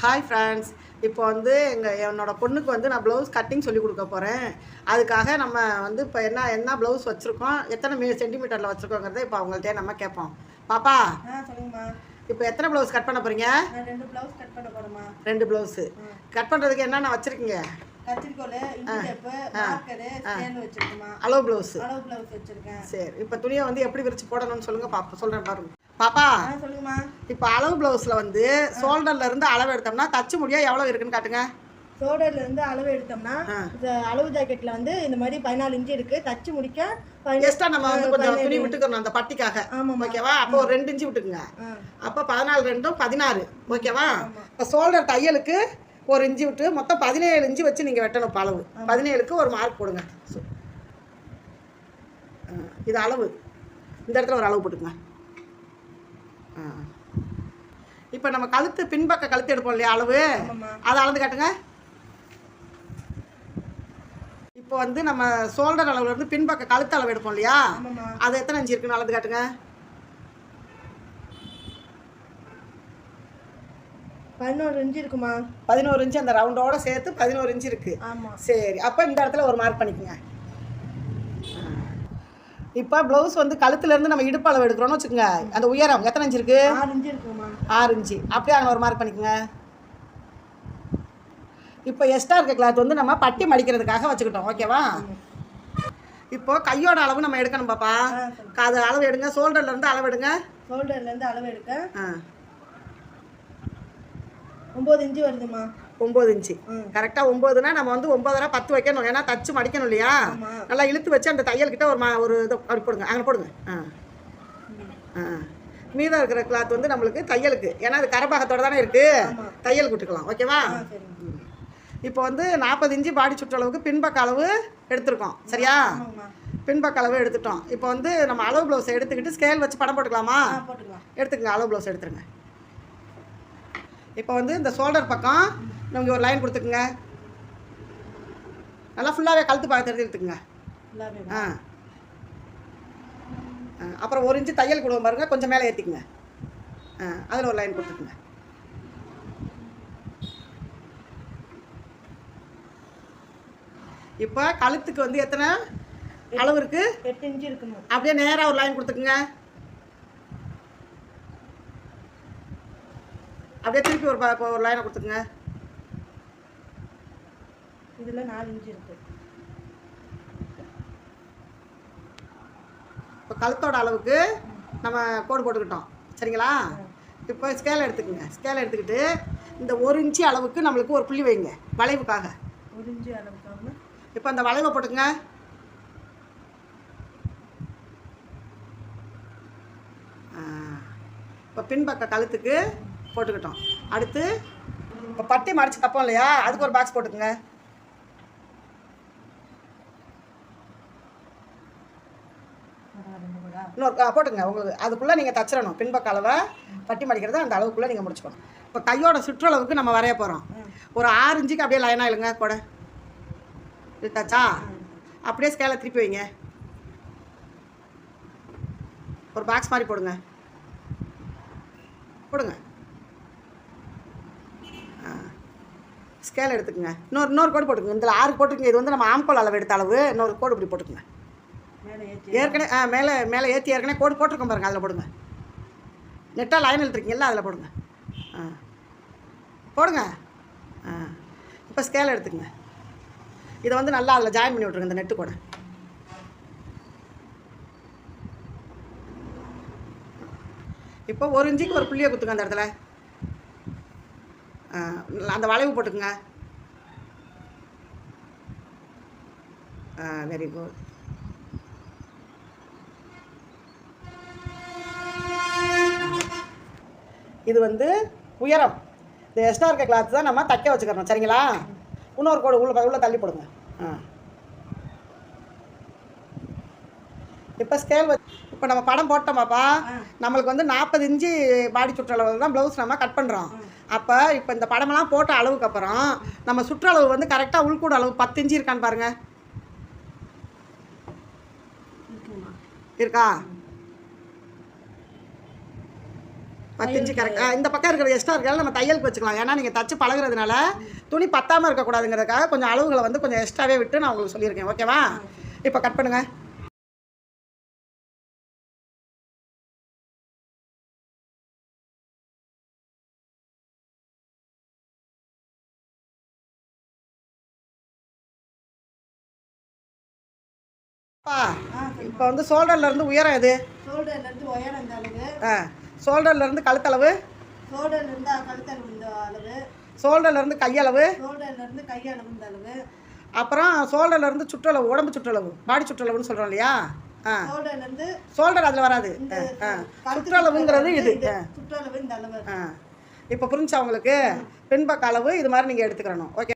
Hi friends இப்போ வந்து எங்கள் என்னோட பொண்ணுக்கு வந்து நான் ப்ளவுஸ் கட்டிங் சொல்லி கொடுக்க போகிறேன் அதுக்காக நம்ம வந்து இப்போ என்ன என்ன ப்ளவுஸ் வச்சுருக்கோம்? எத்தனை மீ சென்டிமீட்டரில் வச்சுருக்கோங்கிறத இப்போ அவங்கள்ட்டே நம்ம கேட்போம். பாப்பா இப்போ எத்தனை ப்ளவுஸ் கட் பண்ண போகிறீங்க ரெண்டு ப்ளவுஸ் கட் பண்ண போறேம்மா. ரெண்டு ப்ளவுஸு கட் பண்ணுறதுக்கு என்னென்ன வச்சுருக்கீங்க? அளவு ப்ளவுஸு அளவு ப்ளவுஸ் வச்சிருக்கேன். சரி இப்போ துணியை வந்து எப்படி விரிச்சு போடணும்னு சொல்லுங்கள் பாப்பா சொல்கிறேன் பாருங்க. பாப்பா சொல்லுங்கம்மா. இப்போ அளவு ப்ளவுஸில் வந்து ஷோல்டர்ல இருந்து அளவு எடுத்தோம்னா தச்சு முடியா எவ்வளோ இருக்குன்னு காட்டுங்க. சோடர்ல இருந்து அளவு எடுத்தோம்னா. இந்த அளவு ஜாக்கெட்ல வந்து இந்த மாதிரி பதினாலு இன்ச்சு இருக்கு. தச்சு முடிக்க எக்ஸ்ட்ரா நம்ம வந்து கொஞ்சம் துணி விட்டுக்கணும் அந்த பட்டிக்காக. ஆமாம்மா. ஓகேவா அப்போ ஒரு ரெண்டு இன்ச்சு விட்டுக்குங்க. அப்போ பதினாலு ரெண்டும் பதினாறு. ஓகேவா இப்போ ஷோல்டர் தையலுக்கு ஒரு இன்ச்சு விட்டு மொத்தம் பதினேழு இன்ச்சு வச்சு நீங்கள் வெட்டணும் அளவு. பதினேழுக்கு ஒரு மார்க் போடுங்க. இது அளவு. இந்த இடத்துல ஒரு அளவு போட்டுங்க ஆ. இப்போ நம்ம கழுத்து பின்பக்க கழுத்து எடுப்போம் இல்லையா அளவு? அதை அளந்து காட்டுங்க. இப்போ வந்து நம்ம ஷோல்டர் அளவுல இருந்து பின்பக்க கழுத்து அளவு எடுப்போம் இல்லையா? அது எத்தனை இன்ச்சு இருக்குன்னு அளந்து காட்டுங்க. பதினோரு இன்ச்சு இருக்குமா பதினோரு இன்ச்சு அந்த ரவுண்டோட சேர்த்து பதினோரு இன்ச்சு இருக்கு. சரி அப்போ இந்த இடத்துல ஒரு மார்க் பண்ணிக்கோங்க. இப்போ ப்ளவுஸ் வந்து கழுத்துல இருந்து நம்ம இடுப்பு அளவு எடுக்கிறோம்னு வச்சுக்கோங்க. அந்த உயரம் எத்தனை இன்ச்சு இருக்கு? ஆறு இன்ச்சு அப்படியே அங்கே ஒரு மார்க் பண்ணிக்கோங்க. இப்போ எக்ஸ்ட்ரா இருக்க கிளாத் வந்து நம்ம பட்டி மடிக்கிறதுக்காக வச்சுக்கிட்டோம். ஓகேவா இப்போ கையோட அளவு நம்ம எடுக்கணும் பாப்பா. அது அளவு எடுங்க. ஷோல்டர்ல இருந்து அளவு எடுங்க. ஷோல்டர்ல இருந்து அளவு எடுக்க ஆ ஒன்பது இன்ச்சு வருதுமா ஒம்பது இன்ச்சு. கரெக்டாக ஒம்போதுனா நம்ம வந்து ஒம்பதரை பத்து வைக்கணும். ஏன்னா தச்சு மடிக்கணும் இல்லையா? நல்லா இழுத்து வச்சு அந்த தையல் கிட்ட ஒரு மா ஒரு இது அப்படி போடுங்க. அங்கே போடுங்க. ஆ. ஆ. மீதம் இருக்கிற கிளாத் வந்து நம்மளுக்கு தையலுக்கு. ஏன்னா அது கரபாகத்தோட தானே இருக்குது. தையல் விட்டுக்கலாம் ஓகேவா? இப்போ வந்து நாற்பது இன்ச்சு பாடி சுற்றளவுக்கு பின்பக்க அளவு எடுத்திருக்கோம். சரியா? பின்பக்க அளவு எடுத்துட்டோம். இப்போ வந்து நம்ம அளவு ப்ளவுஸை எடுத்துக்கிட்டு ஸ்கேல் வச்சு படம் போட்டுக்கலாம்? எடுத்துக்கங்க. அளவு ப்ளவுஸ் எடுத்துருங்க. இப்போ வந்து இந்த ஷோல்டர் பக்கம் நீங்கள் ஒரு லைன் கொடுத்துக்குங்க. நல்லா ஃபுல்லாகவே கழுத்து பார்த்து எடுத்து எடுத்துக்கங்க ஆ. ஆ, அப்புறம் ஒரு இன்ச்சு தையல் கொடுங்க பாருங்க கொஞ்சம் மேலே ஏற்றிக்குங்க ஆ அதில் ஒரு லைன் கொடுத்துக்குங்க. இப்போ கழுத்துக்கு வந்து எத்தனை அளவு இருக்குது எட்டு இன்ச்சு இருக்குமா அப்படியே நேராக ஒரு லைன் கொடுத்துக்குங்க. அப்படியே திருப்பி ஒரு ஒரு லைனை கொடுத்துக்குங்க. இதுல நாலு இன்ச்சு இருக்கு. இப்போ கழுத்தோட அளவுக்கு நம்ம கோடு போட்டுக்கிட்டோம். சரிங்களா? இப்போ ஸ்கேல் எடுத்துக்கோங்க. ஸ்கேல் எடுத்துக்கிட்டு இந்த ஒரு இன்ச்சு அளவுக்கு நம்மளுக்கு ஒரு புள்ளி வைங்க வளைவுக்காக. ஒரு இன்ச்சு அளவுக்காக? இப்போ அந்த வளைவை போட்டுங்க இப்போ பின்பக்க கழுத்துக்கு போட்டுக்கிட்டோம். அடுத்து இப்போ பட்டி மறைச்சி தப்போம் இல்லையா? அதுக்கு ஒரு பாக்ஸ் போட்டுக்கோங்க. இன்னொரு போட்டுங்க உங்களுக்கு அதுக்குள்ளே நீங்கள் தச்சிடணும். பின்பக்க அளவை பட்டி மடிக்கிறத அந்த அளவுக்குள்ளே நீங்கள் முடிச்சுக்கணும். இப்போ கையோட சுற்றளவுக்கு நம்ம வரைய போகிறோம் ஒரு ஆறு இஞ்சுக்கு அப்படியே லைனாக இல்லைங்க கூட. இழுத்தாச்சா? அப்படியே ஸ்கேலை திருப்பி வைங்க. ஒரு பாக்ஸ் மாதிரி போடுங்க. போடுங்க. ஸ்கேல் எடுத்துக்கங்க. இன்னொரு இன்னொரு கோடு போட்டுக்கங்க. இதில் ஆறு போட்டுக்கங்க. இது வந்து நம்ம ஆம்கோல் அளவு எடுத்த அளவு. இன்னொரு கோடு இப்படி போட்டுக்கங்க. ஏற்கனவே ஆ மேலே மேலே ஏற்றி ஏற்கனவே கோடு போட்டிருக்கோம் பாருங்க. அதில் போடுங்க. நெட்டாக லைன் இழுத்துருக்கீங்கல்ல அதில் போடுங்க. ஆ. போடுங்க. ஆ. இப்போ ஸ்கேல் எடுத்துக்கங்க. இதை வந்து நல்லா அதில் ஜாயின் பண்ணி விட்ருங்க இந்த நெட்டு கூட. இப்போ ஒரு இன்ச்சுக்கு ஒரு புள்ளியை குத்துங்க அந்த இடத்துல. அந்த வளைவு போட்டுக்குங்க. வெரி குட் இது வந்து உயரம். இந்த எக்ஸ்ட்ரா இருக்க கிளாத் தான் நம்ம தைக்க வச்சுக்கிறோம் சரிங்களா? இன்னொரு கோடு உள்ள உள்ள தள்ளி போடுங்க. ஆ. இப்போ ஸ்கேல் வச்சு இப்போ நம்ம படம் போட்டோமாப்பா நம்மளுக்கு வந்து நாற்பது இன்ச்சு பாடி சுற்றளவு தான் ப்ளவுஸ் நம்ம கட் பண்ணுறோம் அப்போ இப்போ இந்த படமெல்லாம் போட்ட அளவுக்கு அப்புறம் நம்ம சுற்றளவு வந்து கரெக்டாக உள்கூட அளவு பத்து இன்ச்சு இருக்கான்னு பாருங்கள் இருக்கா? பத்து இன்ச்சு கரெக்ட் இந்த பக்கம் இருக்கிற எக்ஸ்ட்ரா இருக்கிறதால நம்ம தையலுக்கு வச்சுக்கலாம். ஏன்னா நீங்கள் தச்சு பழகுறதுனால துணி பத்தாமல் இருக்கக்கூடாதுங்கிறதுக்காக கொஞ்சம் அளவுகளை வந்து கொஞ்சம் எக்ஸ்ட்ராவே விட்டு நான் உங்களுக்கு சொல்லியிருக்கேன். ஓகேவா இப்போ கட் பண்ணுங்க. இப்போ வந்து ஷோல்டர்ல இருந்து உயரம் எது? ஷோல்டர்ல இருந்து உயரம் இந்த அளவு? ஆ ஷோல்டர்ல இருந்து கழுத்தளவு? ஷோல்டர்ல இருந்து கழுத்தளவு இந்த அளவு. ஷோல்டர்ல இருந்து கையளவு? ஷோல்டர்ல இருந்து கையளவு இந்த அளவு. அப்புறம் ஷோல்டர்ல இருந்து சுற்றளவு உடம்பு சுற்றளவு பாடி சுற்றளவுன்னு சொல்றோம் இல்லையா? ஆ. ஷோல்டர்ல இருந்து ஷோல்டர் அதில் வராது. ஆ, சுற்றளவுங்கிறது இது. சுற்றளவு இந்த அளவு. ஆ. இப்போ புரிஞ்சா உங்களுக்கு? பின்பக்க அளவு இது மாதிரி நீங்கள் எடுத்துக்கிறணும். ஓகே.